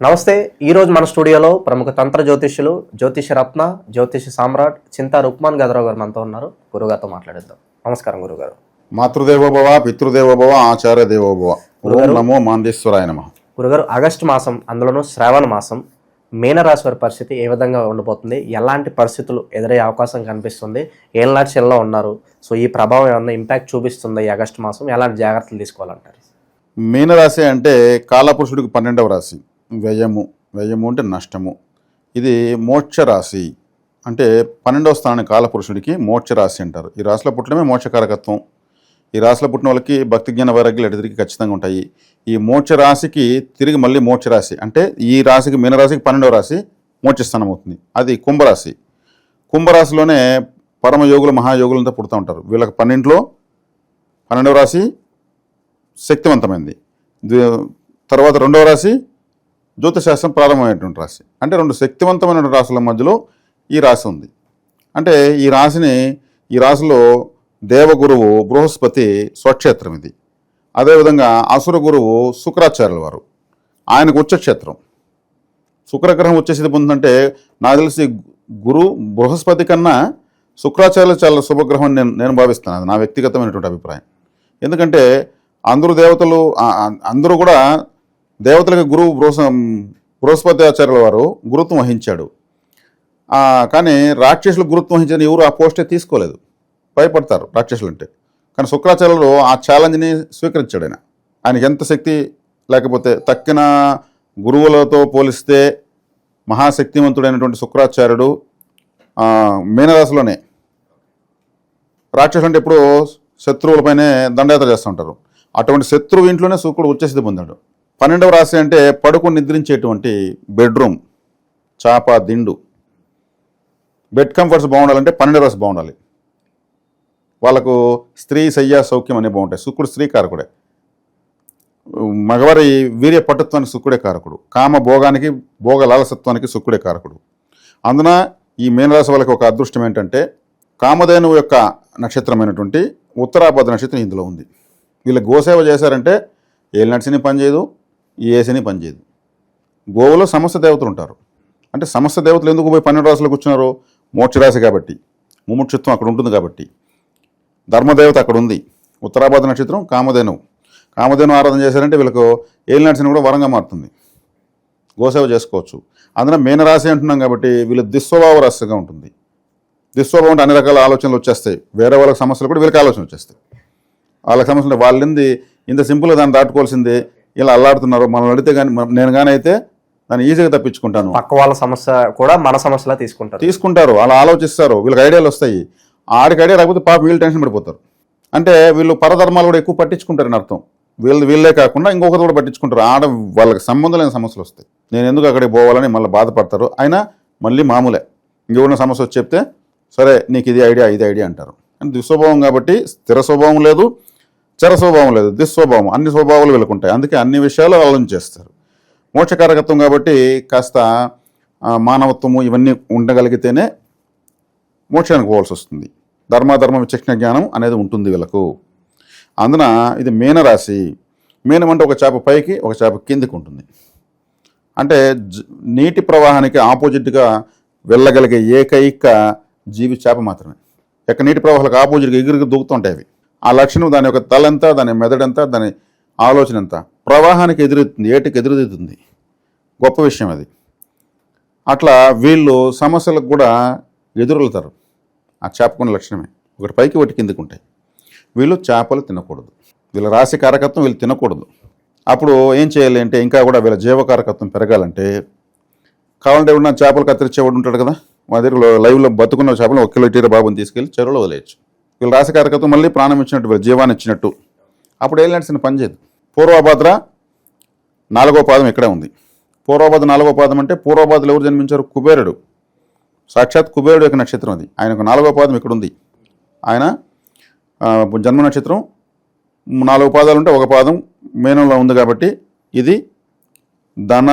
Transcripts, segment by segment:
నమస్తే ఈ రోజు మన స్టూడియోలో ప్రముఖ తంత్ర జ్యోతిష్యులు జ్యోతిష రత్న జ్యోతిష సామ్రాట్ చింతా రుక్మాన్ గదరావు గారు మనతో ఉన్నారు. గురుగారితో మాట్లాడిద్దాం. నమస్కారం గురుగారు. మాతృదేవోభవ పితృదేవోభవ ఆచార్య దేవోభవ నమో మాందేశ్వరాయ నమ. గురుగారు ఆగస్టు మాసం అందులోనూ శ్రావణ మాసం మీనరాశి వారి పరిస్థితి ఏ విధంగా ఉండబోతుంది ఎలాంటి పరిస్థితులు ఎదురయ్యే అవకాశం కనిపిస్తుంది? ఏం లక్ష్యంలో ఉన్నారు. సో ఈ ప్రభావం ఏమన్నా ఇంపాక్ట్ చూపిస్తుంది ఈ ఆగస్టు మాసం? ఎలాంటి జాగ్రత్తలు తీసుకోవాలంటారు? మీనరాశి అంటే కాలపురుషుడికి పన్నెండవ రాశి. వ్యయము వ్యయము అంటే నష్టము. ఇది మోక్ష రాశి అంటే పన్నెండవ స్థానం కాలపురుషుడికి మోక్ష రాశి అంటారు. ఈ రాశిలో పుట్టడమే మోక్షకారకత్వం. ఈ రాశిలో పుట్టిన వాళ్ళకి భక్తి జ్ఞాన వైరాగ్యాలు ఎడతిరిగి ఖచ్చితంగా ఉంటాయి. ఈ మోక్ష రాశికి తిరిగి మళ్ళీ మోక్ష రాశి అంటే ఈ రాశికి మీనరాశికి పన్నెండవ రాశి మోక్షస్థానం అవుతుంది. అది కుంభరాశి. కుంభరాశిలోనే పరమయోగులు మహాయోగులంతా పుడుతూ ఉంటారు. వీళ్ళకి పన్నెండులో పన్నెండవ రాశి శక్తివంతమైంది. తర్వాత రెండవ రాశి జ్యోతిశాస్త్రం ప్రారంభమైనటువంటి రాశి. అంటే రెండు శక్తివంతమైన రాశుల మధ్యలో ఈ రాశి ఉంది. అంటే ఈ రాశిని ఈ రాశిలో దేవగురువు బృహస్పతి స్వక్షేత్రం ఇది. అదేవిధంగా అసుర గురువు శుక్రాచార్యుల వారు. ఆయనకు ఉచ్చక్షేత్రం. శుక్రగ్రహం వచ్చేసి పొందుతుంటే నాకు తెలిసి గురు బృహస్పతి కన్నా శుక్రాచార్యులు చాలా శుభగ్రహం నేను నేను భావిస్తాను. అది నా వ్యక్తిగతమైనటువంటి అభిప్రాయం. ఎందుకంటే అందరూ దేవతలు అందరూ కూడా దేవతలకు గురువు బృహ బృహస్పతి ఆచార్యుల వారు గురుత్వం వహించాడు. కానీ రాక్షసులు గురుత్వం వహించిన ఎవరు ఆ పోస్టే తీసుకోలేదు. భయపడతారు రాక్షసులు అంటే. కానీ శుక్రాచార్యులు ఆ ఛాలెంజ్ని స్వీకరించాడు ఆయన. ఆయనకి ఎంత శక్తి లేకపోతే తక్కిన గురువులతో పోలిస్తే మహాశక్తివంతుడైనటువంటి శుక్రాచార్యుడు మీనరాశిలోనే రాక్షసులు అంటే ఎప్పుడు శత్రువులపైనే దండయాత్ర చేస్తూ ఉంటారు. అటువంటి శత్రువు ఇంట్లోనే శుక్రుడు ఉచ్చస్థితి పొందాడు. పన్నెండవ రాశి అంటే పడుకుని నిద్రించేటువంటి బెడ్రూమ్ చాప దిండు. బెడ్ కంఫర్ట్స్ బాగుండాలంటే పన్నెండవ రాశి బాగుండాలి. వాళ్ళకు స్త్రీ శయ్య సౌఖ్యం అనే బాగుంటాయి. శుక్రుడు స్త్రీ కారకుడే. మగవారి వీర్య పట్టుత్వానికి శుక్రుడే కారకుడు. కామ భోగానికి భోగ లాలసత్వానికి శుక్రుడే కారకుడు. అందున ఈ మీనరాశి వాళ్ళకి ఒక అదృష్టం ఏంటంటే కామధేను యొక్క నక్షత్రమైనటువంటి ఉత్తరాపద నక్షత్రం ఇందులో ఉంది. వీళ్ళు గోసేవ చేశారంటే ఏళ్ళు పనిచేయదు ఈ ఏసిని పనిచేయదు గోవులో సమస్త దేవతలు ఉంటారు. అంటే సమస్త దేవతలు ఎందుకు పోయి పన్నెండు రాశులు కూర్చున్నారు? మోక్షరాశి కాబట్టి. ముముక్షత్వం అక్కడ ఉంటుంది కాబట్టి. ధర్మదేవత అక్కడ ఉంది. ఉత్తరాబాద నక్షత్రం కామధేనువు. కామధేను ఆరాధన చేశారంటే వీళ్ళకు ఏళ్ళు నడిచిన కూడా వరంగా మారుతుంది. గోసేవ చేసుకోవచ్చు. అందులో మీనరాశి అంటున్నాం కాబట్టి వీళ్ళు దుస్వభావ రాశిగా ఉంటుంది. దుస్వభావం అంటే అన్ని రకాల ఆలోచనలు వచ్చేస్తాయి. వేరే వాళ్ళకి సమస్యలు కూడా వీళ్ళకి ఆలోచన వచ్చేస్తాయి. వాళ్ళకి సమస్యలు వాళ్ళింది ఇంత సింపుల్గా దాన్ని దాటుకోవాల్సిందే. ఇలా అల్లాడుతున్నారు. మనం అడిగితే కానీ నేను కానీ అయితే దాన్ని ఈజీగా తప్పించుకుంటాను. పక్క వాళ్ళ సమస్య కూడా మన సమస్యలా తీసుకుంటారు. తీసుకుంటారు. అలా ఆలోచిస్తారు. వీళ్ళకి ఐడియాలు వస్తాయి. ఆడికి ఐడియా రాకపోతే పాప వీళ్ళు టెన్షన్ పడిపోతారు. అంటే వీళ్ళు పరధర్మాలు కూడా ఎక్కువ పట్టించుకుంటారని అర్థం. వీళ్ళు వీళ్ళే కాకుండా ఇంకొకరు కూడా పట్టించుకుంటారు. ఆడ వాళ్ళకి సంబంధం లేని సమస్యలు వస్తాయి. నేను ఎందుకు అక్కడికి పోవాలని మళ్ళీ బాధపడతారు? అయినా మళ్ళీ మామూలే. ఇంకెవరిన సమస్య వచ్చి చెప్తే సరే నీకు ఇది ఐడియా ఇది ఐడియా అంటారు. అంటే దుస్వభావం కాబట్టి స్థిర స్వభావం లేదు. చర స్వభావం లేదు దుస్వభావం అన్ని స్వభావాలు వెలుకుంటాయి అందుకే అన్ని విషయాలు ఆలోచన చేస్తారు. మోక్షకారకత్వం కాబట్టి కాస్త మానవత్వము ఇవన్నీ ఉండగలిగితేనే మోక్షానికి పోవాల్సి వస్తుంది. ధర్మాధర్మ విచక్షణ జ్ఞానం అనేది ఉంటుంది వీళ్ళకు. అందున ఇది మీనరాశి. మీనం అంటే ఒక చేప పైకి ఒక చేప కిందికి ఉంటుంది. అంటే జ- నీటి ప్రవాహానికి ఆపోజిట్గా వెళ్ళగలిగే ఏకైక జీవి చేప మాత్రమే. ఎక్కడ నీటి ప్రవాహాలకు ఆపోజిట్గా ఎగురికి దూకుతుంటాయి అవి. ఆ లక్షణం దాని యొక్క తలంతా దాని మెదడంతా దాని ఆలోచన అంతా ప్రవాహానికి ఎదురుతుంది ఏటికి ఎదురుతుంది గొప్ప విషయం అది. అట్లా వీళ్ళు సమస్యలకు కూడా ఎదురొలుతారు ఆ చేపకున్న లక్షణమే. ఒకటి పైకి ఒకటి కిందికి ఉంటాయి. వీళ్ళు చేపలు తినకూడదు. వీళ్ళ రాశి కారకత్వం వీళ్ళు తినకూడదు. అప్పుడు ఏం చేయాలి అంటే ఇంకా కూడా వీళ్ళ జీవకారకత్వం పెరగాలంటే కావాలంటే ఉన్న చేపలు కత్తిరించేవాడు ఉంటాడు కదా? మా దగ్గర లైవ్లో బతుకున్న చేపలు ఒక కిలో టీర బాబుని తీసుకెళ్ళి చెరువులో వదిలేయచ్చు. వీళ్ళ రాశి మళ్ళీ ప్రాణం ఇచ్చినట్టు జీవాన్ని ఇచ్చినట్టు. అప్పుడు ఏం నడిచిన పని చేయదు పూర్వభద్ర నాలుగో పాదం ఇక్కడే ఉంది. పూర్వభద్ర నాలుగో పాదం అంటే పూర్వభద్రలు ఎవరు జన్మించారు? కుబేరుడు. సాక్షాత్ కుబేరుడు యొక్క నక్షత్రం అది. ఆయనకు నాలుగో పాదం ఇక్కడ ఉంది. ఆయన జన్మ నక్షత్రం నాలుగు పాదాలు ఉంటే ఒక పాదం మేనంలో ఉంది కాబట్టి ఇది ధన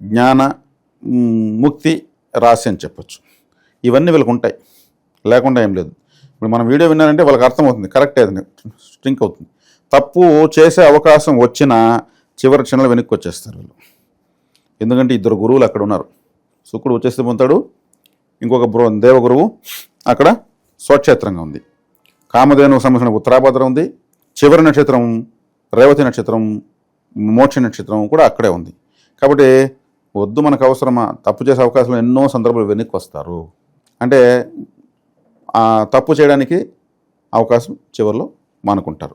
జ్ఞాన ముక్తి రాశి అని చెప్పచ్చు. ఇవన్నీ వీళ్ళకు ఉంటాయి. లేకుండా ఏం లేదు. ఇప్పుడు మనం వీడియో విన్నారంటే వాళ్ళకి అర్థమవుతుంది. కరెక్ట్ అది. స్ట్రింక్ అవుతుంది. తప్పు చేసే అవకాశం వచ్చినా చివరి క్షణాలు వెనక్కి వచ్చేస్తారు వీళ్ళు. ఎందుకంటే ఇద్దరు గురువులు అక్కడ ఉన్నారు. శుక్రుడు వచ్చేస్తే పొందుతాడు ఇంకొక బృ- దేవగురువు అక్కడ స్వక్షేత్రంగా ఉంది. కామధేను సంబంధించిన ఉత్తరాభద్ర ఉంది. చివరి నక్షత్రం రేవతి నక్షత్రం మోక్ష నక్షత్రం కూడా అక్కడే ఉంది. కాబట్టి వద్దు మనకు అవసరమా? తప్పు చేసే అవకాశం ఎన్నో సందర్భాలు వెనక్కి వస్తారు. అంటే ఆ తప్పు చేయడానికి అవకాశం చివరిలో మానుకుంటారు.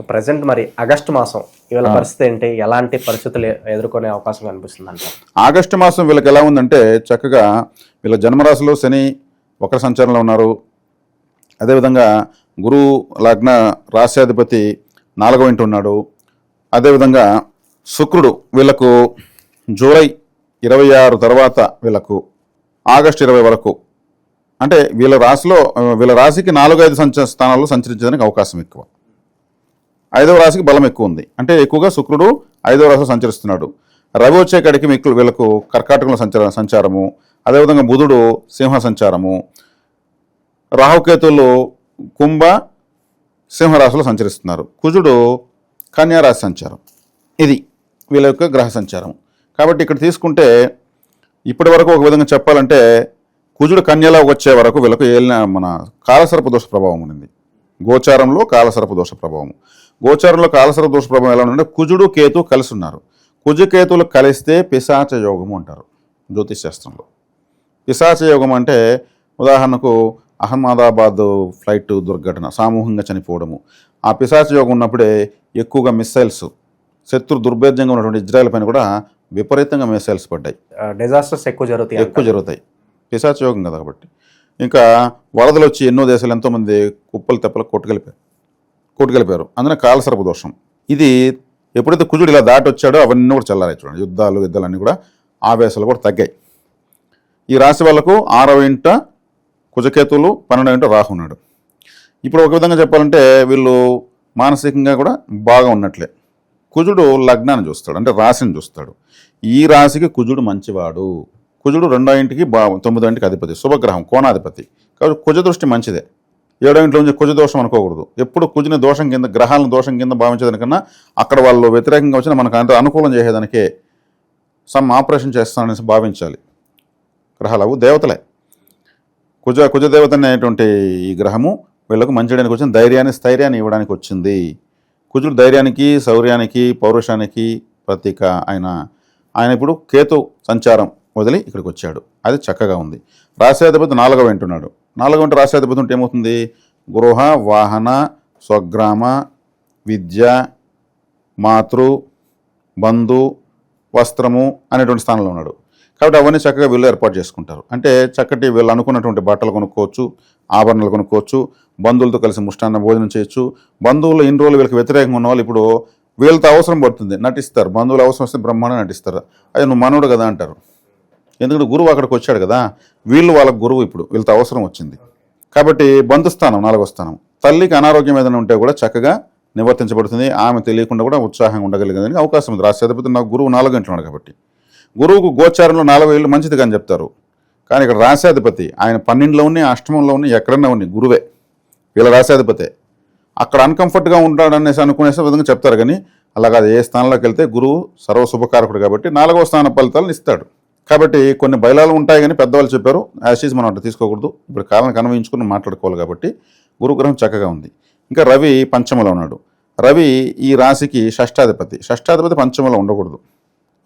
సో ప్రజెంట్ మరి ఆగస్టు మాసం ఇవాళ పరిస్థితి ఏంటి? ఎలాంటి పరిస్థితులు ఎదుర్కొనే అవకాశం కనిపిస్తుంది అంటారు? ఆగస్టు మాసం వీళ్ళకి ఎలా ఉందంటే చక్కగా వీళ్ళ జన్మరాశిలో శని వక్ర సంచారంలో ఉన్నారు. అదేవిధంగా గురువు లగ్న రాశ్యాధిపతి నాలుగో ఇంటి ఉన్నాడు. అదేవిధంగా శుక్రుడు వీళ్ళకు జూలై ఇరవై ఆరు తర్వాత వీళ్ళకు ఆగస్టు ఇరవై వరకు అంటే వీళ్ళ రాశిలో వీళ్ళ రాశికి నాలుగు ఐదు సంచ స్థానాల్లో సంచరించడానికి అవకాశం ఎక్కువ. ఐదవ రాశికి బలం ఎక్కువ ఉంది. అంటే ఎక్కువగా శుక్రుడు ఐదవ రాశిలో సంచరిస్తున్నాడు. రవి వచ్చేకాడికి మీకు వీళ్ళకు కర్కాటకంలో సంచార సంచారము అదేవిధంగా బుధుడు సింహ సంచారము రాహుకేతులు కుంభ సింహరాశిలో సంచరిస్తున్నారు. కుజుడు కన్యారాశి సంచారం. ఇది వీళ్ళ యొక్క గ్రహ సంచారం కాబట్టి ఇక్కడ తీసుకుంటే ఇప్పటి వరకు ఒక విధంగా చెప్పాలంటే కుజుడు కన్యలో వచ్చే వరకు వీళ్ళకు ఏలిన మన కాలసర్ప దోష ప్రభావం ఉంది గోచారంలో కాలసర్ప దోష ప్రభావం గోచారంలో కాలసర్ప దోష ప్రభావం ఎలా ఉందంటే కుజుడు కేతు కలిసి ఉన్నారు. కుజు కేతులు కలిస్తే పిశాచ యోగము అంటారు జ్యోతిష్ శాస్త్రంలో. పిశాచ యోగం అంటే ఉదాహరణకు అహ్మదాబాద్ ఫ్లైట్ దుర్ఘటన సామూహికంగా చనిపోవడము. ఆ పిశాచ యోగం ఉన్నప్పుడే ఎక్కువగా మిస్సైల్స్ శత్రు దుర్భేద్యంగా ఉన్నటువంటి ఇజ్రాయెల్ పైన కూడా విపరీతంగా మిసైల్స్ పడ్డాయి. డిజాస్టర్స్ ఎక్కువ జరుగుతాయి ఎక్కువ జరుగుతాయి. పిశాచయోగం కదా కాబట్టి. ఇంకా వరదలు వచ్చి ఎన్నో దేశాలు ఎంతోమంది కుప్పలు తెప్పలు కొట్టుకెళ్ళిపోయారు. కొట్టుకెళ్ళిపోయారు. అందులో కాలసర్ప దోషం. ఇది ఎప్పుడైతే కుజుడు ఇలా దాటి వచ్చాడో అవన్నీ కూడా చల్లారాయి చూడండి. యుద్ధాలు యుద్ధాలన్నీ కూడా ఆవేశాలు కూడా తగ్గాయి. ఈ రాశి వాళ్ళకు ఆరవ ఇంట కుజకేతువులు పన్నెండవ ఇంట రాహు ఉన్నాడు. ఇప్పుడు ఒక విధంగా చెప్పాలంటే వీళ్ళు మానసికంగా కూడా బాగా ఉన్నట్లే. కుజుడు లగ్నాన్ని చూస్తాడు అంటే రాశిని చూస్తాడు. ఈ రాశికి కుజుడు మంచివాడు. కుజుడు రెండో ఇంటికి బా తొమ్మిదో ఇంటికి అధిపతి శుభగ్రహం కోణాధిపతి. కాబట్టి కుజ దృష్టి మంచిదే. ఏడో ఇంట్లో నుంచి కుజ దోషం అనుకోకూడదు. ఎప్పుడు కుజుని దోషం కింద గ్రహాలను దోషం కింద భావించేదానికన్నా అక్కడ వాళ్ళు వ్యతిరేకంగా వచ్చిన మనకు అంత అనుకూలం చేసేదానికే సమ్ ఆపరేషన్ చేస్తానని భావించాలి. గ్రహాలు అవు దేవతలే. కుజ కుజదేవత అనేటువంటి ఈ గ్రహము వీళ్ళకు మంచిడానికి వచ్చిన ధైర్యాన్ని స్థైర్యాన్ని ఇవ్వడానికి వచ్చింది. కుజుడు ధైర్యానికి శౌర్యానికి పౌరుషానికి ప్రతీక ఆయన ఆయన ఇప్పుడు కేతు సంచారం. వదిలి ఇక్కడికి వచ్చాడు అది చక్కగా ఉంది. రాశ్యాధిపతి నాలుగవ వింటున్నాడు. నాలుగవ ఇంటి రాశ్యాధిపతి ఉంటే ఏమవుతుంది? గృహ వాహన స్వగ్రామ విద్య మాతృ బంధు వస్త్రము అనేటువంటి స్థానంలో ఉన్నాడు. కాబట్టి అవన్నీ చక్కగా వీళ్ళు ఏర్పాటు చేసుకుంటారు. అంటే చక్కటి వీళ్ళు అనుకున్నటువంటి బట్టలు కొనుక్కోవచ్చు ఆభరణాలు కొనుక్కోవచ్చు బంధువులతో కలిసి ముష్టాన్న భోజనం చేయొచ్చు. బంధువులు ఇన్ని రోజులు వీళ్ళకి వ్యతిరేకంగా ఉన్న వాళ్ళు ఇప్పుడు వీళ్ళతో అవసరం పడుతుంది. నటిస్తారు. బంధువులు అవసరం వస్తే బ్రహ్మాండంగా నటిస్తారు. అది నువ్వు మనవుడు కదా అంటారు. ఎందుకంటే గురువు అక్కడికి వచ్చాడు కదా వీళ్ళు వాళ్ళకి గురువు ఇప్పుడు వీళ్ళతో అవసరం వచ్చింది. కాబట్టి బంధుస్థానం నాలుగో స్థానం. తల్లికి అనారోగ్యం ఏదైనా ఉంటే కూడా చక్కగా నివర్తించబడుతుంది. ఆమె తెలియకుండా కూడా ఉత్సాహంగా ఉండగలిగేదానికి అవకాశం ఉంది. రాష్ట్రాధిపతి నాకు గురువు నాలుగు గంటలున్నాడు కాబట్టి. గురువుకు గోచారంలో నాలుగు ఏళ్ళు మంచిది కానీ చెప్తారు. కానీ ఇక్కడ రాశాధిపతి ఆయన పన్నెండులో ఉన్నాయి అష్టమంలో ఉన్నాయి ఎక్కడన్నా ఉన్నాయి గురువే. వీళ్ళ రాశాధిపతే అక్కడ అన్కంఫర్ట్గా ఉంటాడనేసి అనుకునేసి విధంగా చెప్తారు కానీ అలాగా అది ఏ స్థానంలోకి వెళ్తే గురువు సర్వ శుభకారకుడు కాబట్టి నాలుగవ స్థాన ఫలితాలను ఇస్తాడు. కాబట్టి కొన్ని బయలాలు ఉంటాయి కానీ పెద్దవాళ్ళు చెప్పారు. యాసిస్ మనం అట్లా తీసుకోకూడదు. ఇప్పుడు కాలం అన్వయించుకుని మాట్లాడుకోవాలి కాబట్టి గురుగ్రహం చక్కగా ఉంది. ఇంకా రవి పంచమలో ఉన్నాడు. రవి ఈ రాశికి షష్టాధిపతి. షష్టాధిపతి పంచమలో ఉండకూడదు.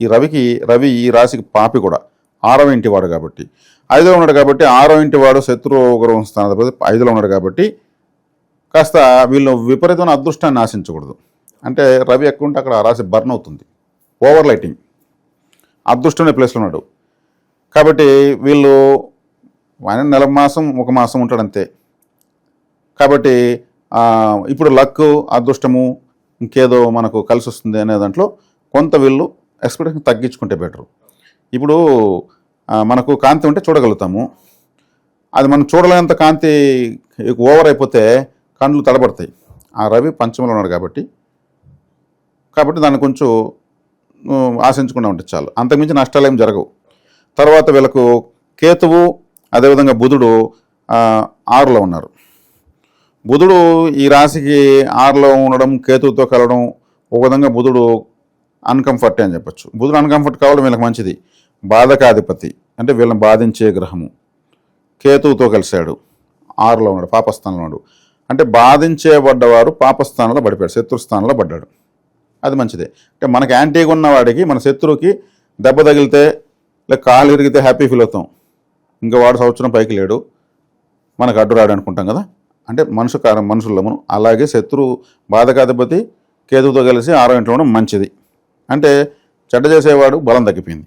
ఈ రవికి రవి ఈ రాశికి పాపి కూడా. ఆరవ ఇంటి వాడు కాబట్టి. ఐదులో ఉన్నాడు కాబట్టి ఆరో ఇంటివాడు శత్రుగ్రహం గ్రహం స్థానాధిపతి ఐదులో ఉన్నాడు కాబట్టి కాస్త వీళ్ళు విపరీతమైన అదృష్టాన్ని ఆశించకూడదు. అంటే రవి ఎక్కువ ఉంటే అక్కడ ఆ రాశి బర్న్ అవుతుంది. ఓవర్ లైటింగ్ అదృష్టం అనే ప్లేస్లో ఉన్నాడు. కాబట్టి వీళ్ళు ఆయన నెల మాసం ఒక మాసం ఉంటాడు అంతే కాబట్టి ఇప్పుడు లక్ అదృష్టము ఇంకేదో మనకు కలిసి వస్తుంది అనే దాంట్లో కొంత వీళ్ళు ఎక్స్పెక్టేషన్ తగ్గించుకుంటే బెటరు. ఇప్పుడు మనకు కాంతి ఉంటే చూడగలుగుతాము. అది మనం చూడలేనంత కాంతి ఓవర్ అయిపోతే కండ్లు తడబడతాయి. ఆ రవి పంచంలో ఉన్నాడు కాబట్టి. కాబట్టి దాన్ని కొంచెం ఆశించకుండా ఉంటే చాలు. అంతకుమించి నష్టాలు ఏం జరగవు. తర్వాత వీళ్ళకు కేతువు అదేవిధంగా బుధుడు ఆరులో ఉన్నారు. బుధుడు ఈ రాశికి ఆరులో ఉండడం కేతువుతో కలవడం ఒక విధంగా బుధుడు అన్కంఫర్ట్ అని చెప్పొచ్చు. బుధుడు అన్కంఫర్ట్ కావడం వీళ్ళకి మంచిది. బాధకాధిపతి అంటే వీళ్ళని బాధించే గ్రహము. కేతువుతో కలిశాడు ఆరులో ఉన్నాడు పాపస్థానంలో ఉన్నాడు. అంటే బాధించేబడ్డవారు పాపస్థానంలో పడిపోయాడు శత్రుస్థానంలో పడ్డాడు. అది మంచిదే. అంటే మనకి యాంటీగా ఉన్నవాడికి మన శత్రువుకి దెబ్బ తగిలితే లేక కాలు ఇరిగితే హ్యాపీ ఫీల్ అవుతాం. ఇంకా వాడు సంవత్సరం పైకి లేడు. మనకు అడ్డు రాడు అనుకుంటాం కదా. అంటే మనుషు కారం మనుషుల్లో మనం అలాగే శత్రువు బాధ కాకపోతే కేతువుతో కలిసి ఆరో ఇంట్లో ఉండడం మంచిది. అంటే చెడ్డ చేసేవాడు బలం తగ్గిపోయింది.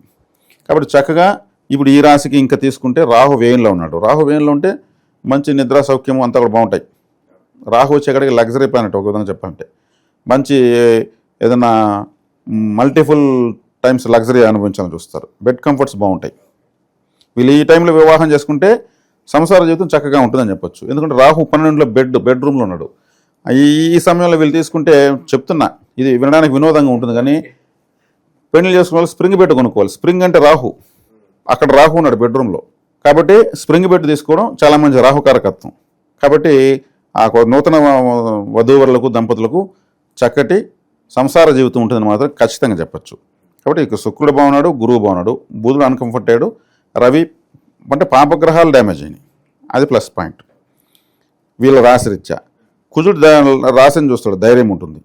కాబట్టి చక్కగా ఇప్పుడు ఈ రాశికి ఇంకా తీసుకుంటే రాహు వేయంలో ఉన్నాడు. రాహు వేయంలో ఉంటే మంచి నిద్ర సౌఖ్యము అంతా కూడా బాగుంటాయి. రాహు వచ్చేకాడికి లగ్జరీ ప్లానెట్ ఒక విధంగా చెప్పాలంటే. మంచి ఏదైనా మల్టిపుల్ టైమ్స్ లగ్జరీ అనుభవించాలని చూస్తారు. బెడ్ కంఫర్ట్స్ బాగుంటాయి. వీళ్ళు ఈ టైంలో వివాహం చేసుకుంటే సంసార జీవితం చక్కగా ఉంటుందని చెప్పొచ్చు. ఎందుకంటే రాహు పన్నెండులో బెడ్ బెడ్రూమ్లో ఉన్నాడు. ఈ ఈ సమయంలో వీళ్ళు తీసుకుంటే చెప్తున్నా ఇది వినడానికి వినోదంగా ఉంటుంది కానీ పెళ్ళి చేసుకోవాలి స్ప్రింగ్ బెడ్ కొనుక్కోవాలి. స్ప్రింగ్ అంటే రాహు. అక్కడ రాహు ఉన్నాడు బెడ్రూమ్లో. కాబట్టి స్ప్రింగ్ బెడ్ తీసుకోవడం చాలా మంచి రాహుకారకత్వం. కాబట్టి ఆ నూతన వధూవరులకు దంపతులకు చక్కటి సంసార జీవితం ఉంటుందని మాత్రం ఖచ్చితంగా చెప్పొచ్చు. కాబట్టి ఇక శుక్రుడు బాగున్నాడు గురువు బాగున్నాడు బుధుడు అన్కంఫర్ట్ అయ్యాడు రవి అంటే పాపగ్రహాలు డ్యామేజ్ అయినాయి. అది ప్లస్ పాయింట్ వీళ్ళ రాశి రీత్యా. కుజుడు రాశిని చూస్తాడు ధైర్యం ఉంటుంది.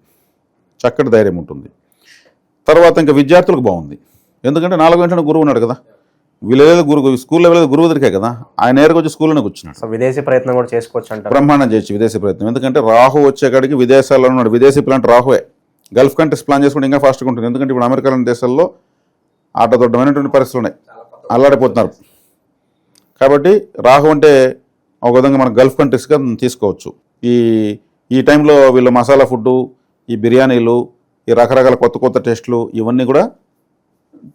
చక్కటి ధైర్యం ఉంటుంది. తర్వాత ఇంకా విద్యార్థులకు బాగుంది. ఎందుకంటే నాలుగు గంటల గురువు ఉన్నాడు కదా. వీళ్ళ గురువు స్కూల్లో వెళ్ళేది గురువు దొరికే కదా. ఆయన నేరుగా వచ్చి స్కూల్లోనే కూర్చున్నాడు. సో విదేశీ ప్రయత్నం కూడా చేసుకోవచ్చు అంటారు. బ్రహ్మాండం చేయొచ్చు విదేశీ ప్రయత్నం. ఎందుకంటే రాహు వచ్చేకాడికి విదేశాల్లో ఉన్నాడు. విదేశీ ప్లాంట్ రాహువే. గల్ఫ్ కంట్రీస్ ప్లాన్ చేసుకుంటే ఇంకా ఫాస్ట్గా ఉంటుంది. ఎందుకంటే ఇప్పుడు అమెరికా లాంటి దేశాల్లో ఆటదొడ్డమైనటువంటి పరిస్థితులు ఉన్నాయి. అల్లాడిపోతున్నారు కాబట్టి రాహు అంటే ఒక విధంగా మన గల్ఫ్ కంట్రీస్గా తీసుకోవచ్చు. ఈ ఈ టైంలో వీళ్ళు మసాలా ఫుడ్డు ఈ బిర్యానీలు ఈ రకరకాల కొత్త కొత్త టేస్ట్లు ఇవన్నీ కూడా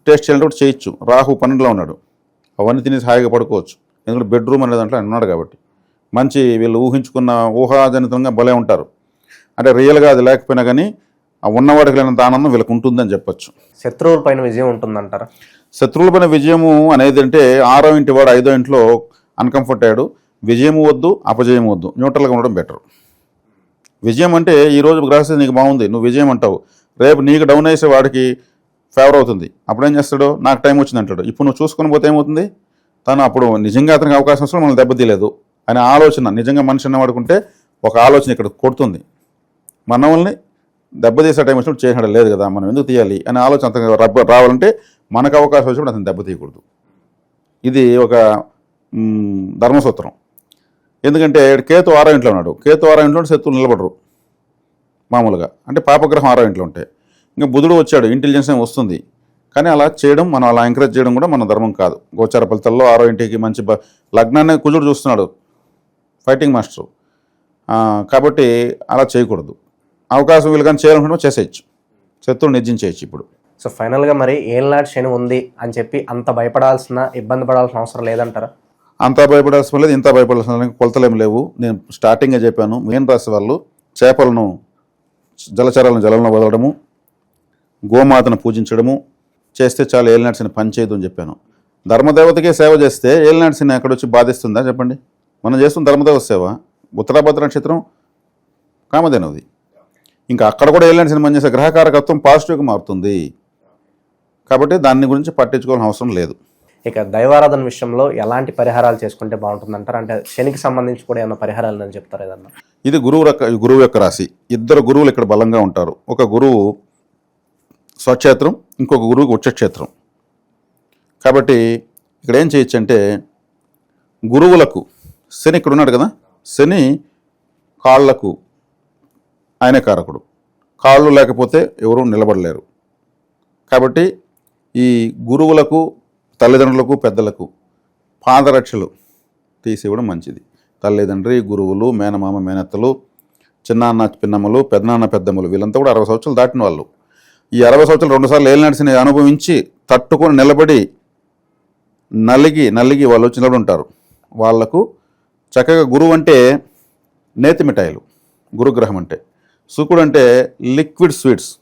టేస్ట్ చేయాలంటే చేయొచ్చు. రాహు పన్నెండులో ఉన్నాడు. అవన్నీ తినేసి హాయిగా పడుకోవచ్చు. ఎందుకంటే బెడ్రూమ్ అనే దాంట్లో ఆయన ఉన్నాడు కాబట్టి. మంచి వీళ్ళు ఊహించుకున్న ఊహాజనితంగా భలే ఉంటారు. అంటే రియల్గా అది లేకపోయినా కానీ ఆ ఉన్నవాడికి లేనంత ఆనందం వీళ్ళకి ఉంటుందని చెప్పొచ్చు. శత్రువుల పైన విజయం ఉంటుందంటారా? శత్రువులపైన విజయము అనేది అంటే ఆరో ఇంటి వాడు ఐదో ఇంట్లో అన్కంఫర్ట్ అయ్యాడు విజయము వద్దు అపజయము వద్దు న్యూట్రల్గా ఉండడం బెటర్. విజయం అంటే ఈ రోజు గ్రహస్థితి నీకు బాగుంది నువ్వు విజయం అంటావు. రేపు నీకు డౌన్ వేసే వాడికి ఫేవర్ అవుతుంది. అప్పుడు ఏం చేస్తాడు? నాకు టైం వచ్చింది అంటాడు. ఇప్పుడు నువ్వు చూసుకొని పోతే ఏమవుతుంది? తను అప్పుడు నిజంగా అతనికి అవకాశం వస్తే మనల్ని దెబ్బతీయలేదు. అనే ఆలోచన నిజంగా మనిషి అన్నవాడుకుంటే ఒక ఆలోచన ఇక్కడ కొడుతుంది. మనల్ని దెబ్బతీసే టైం వచ్చినప్పుడు చేసినట్టు లేదు కదా మనం ఎందుకు తీయాలి అనే ఆలోచన అంత రావాలంటే మనకు అవకాశం వచ్చినప్పుడు అతను దెబ్బతీయకూడదు. ఇది ఒక ధర్మసూత్రం. ఎందుకంటే కేతు ఆరో ఇంట్లో ఉన్నాడు. కేతు ఆరో ఇంట్లో శత్రువులు నిలబడరు. మామూలుగా. అంటే పాపగ్రహం ఆరో ఇంట్లో ఉంటాయి ఇంకా బుధుడు వచ్చాడు ఇంటెలిజెన్స్ ఏం వస్తుంది. కానీ అలా చేయడం మనం అలా ఎంకరేజ్ చేయడం కూడా మన ధర్మం కాదు. గోచార ఫలితాల్లో ఆరో ఇంటికి మంచి లగ్నాన్ని కుజుడు చూస్తున్నాడు. ఫైటింగ్ మాస్టర్ కాబట్టి అలా చేయకూడదు. అవకాశం వీళ్ళు కానీ చేయాలనుకుంటే చేసేయచ్చు. శత్రువు నిర్జించేయచ్చు ఇప్పుడు. సో ఫైనల్గా మరి ఏళ్ళనాటి శని ఉంది అని చెప్పి అంత భయపడాల్సిన ఇబ్బంది పడాల్సిన అవసరం లేదంటారా? అంతా భయపడాల్సిన లేదు ఇంత భయపడాల్సిన కొలతలేం లేవు. నేను స్టార్టింగే చెప్పాను మీన రాశి వాళ్ళు చేపలను జలచరాలను జలంలో వదలడము గోమాతను పూజించడము చేస్తే చాలు ఏలినాడ్సిని పని చేయదు అని చెప్పాను. ధర్మదేవతకే సేవ చేస్తే ఏలినాడ్సిని ఎక్కడొచ్చి బాధిస్తుందా చెప్పండి? మనం చేస్తున్న ధర్మదేవత సేవ ఉత్తరాభద్ర నక్షత్రం కామధేనవది ఇంకా అక్కడ కూడా ఏలినాడ్సిని పని చేసే గ్రహకారకత్వం పాజిటివ్గా మారుతుంది. కాబట్టి దాని గురించి పట్టించుకోవాల్సిన అవసరం లేదు. ఇక దైవారాధన విషయంలో ఎలాంటి పరిహారాలు చేసుకుంటే బాగుంటుందంటారా? అంటే శనికి సంబంధించి కూడా ఏమైనా పరిహారాలు అని చెప్తారు ఏదన్నా? ఇది గురువు రక గురువు యొక్క రాశి. ఇద్దరు గురువులు ఇక్కడ బలంగా ఉంటారు. ఒక గురువు స్వక్షేత్రం ఇంకొక గురువుకి ఉచ్చక్షేత్రం. కాబట్టి ఇక్కడ ఏం చేయొచ్చు అంటే గురువులకు శని ఇక్కడ ఉన్నాడు కదా శని కాళ్ళకు ఆయనే కారకుడు. కాళ్ళు లేకపోతే ఎవరూ నిలబడలేరు. కాబట్టి ఈ గురువులకు తల్లిదండ్రులకు పెద్దలకు పాదరక్షలు తీసివ్వడం మంచిది. తల్లిదండ్రి గురువులు మేనమామ మేనత్తలు చిన్నాన్న పిన్నమ్మలు పెద్దనాన్న పెద్దమ్మలు వీళ్ళంతా కూడా అరవై సంవత్సరాలు దాటిన వాళ్ళు. ఈ అరవై సంవత్సరాలు రెండుసార్లు ఏళ్ళు నడిచిన అనుభవించి తట్టుకొని నిలబడి నలిగి నలిగి వాళ్ళు వచ్చి నిలబడి ఉంటారు. వాళ్ళకు చక్కగా గురువు అంటే నేతి మిఠాయిలు గురుగ్రహం అంటే. శుక్రుడు అంటే లిక్విడ్ స్వీట్స్.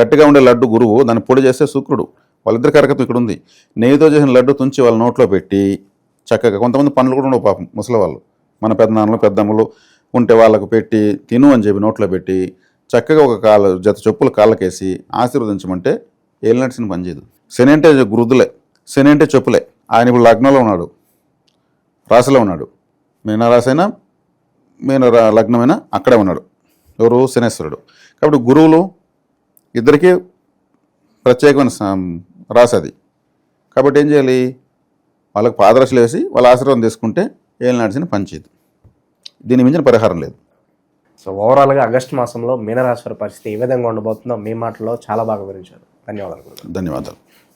గట్టిగా ఉండే లడ్డు గురువు దాన్ని పొడి చేస్తే శుక్రుడు. వాళ్ళిద్దరి కరకత్వం ఇక్కడ ఉంది. నెయ్యితో చేసిన లడ్డు తుంచి వాళ్ళ నోట్లో పెట్టి చక్కగా కొంతమంది పనులు కూడా ఉండవు పాపం ముసలి వాళ్ళు మన పెద్దనాన్నలు పెద్దమ్మలు ఉంటే వాళ్ళకు పెట్టి తిను అని చెప్పి నోట్లో పెట్టి చక్కగా ఒక కాళ్ళ జత చెప్పులు కాళ్ళకేసి ఆశీర్వదించమంటే ఏలినట్సిన పనిచేయదు. శని అంటే గురుదులే శని అంటే చెప్పులే. ఆయన ఇప్పుడు లగ్నంలో ఉన్నాడు. రాశిలో ఉన్నాడు. మీన రాశైనా మీన రా- లగ్నమైనా అక్కడే ఉన్నాడు. ఎవరు? శనేశ్వరుడు. కాబట్టి గురువులు ఇద్దరికీ ప్రత్యేకమైన అది. కాబట్టి ఏం చేయాలి? వాళ్ళకి పాదరశలు వేసి వాళ్ళ ఆశీర్వాదం తీసుకుంటే ఏళ్ళు నడిచిన పనిచేయదు. దీని మించిన పరిహారం లేదు. సో ఓవరాల్గా ఆగస్టు మాసంలో మీనరాశి వారి పరిస్థితి ఏ విధంగా ఉండబోతుందో మీ మాటలో చాలా బాగా వివరించారు. ధన్యవాదాలు. ధన్యవాదాలు.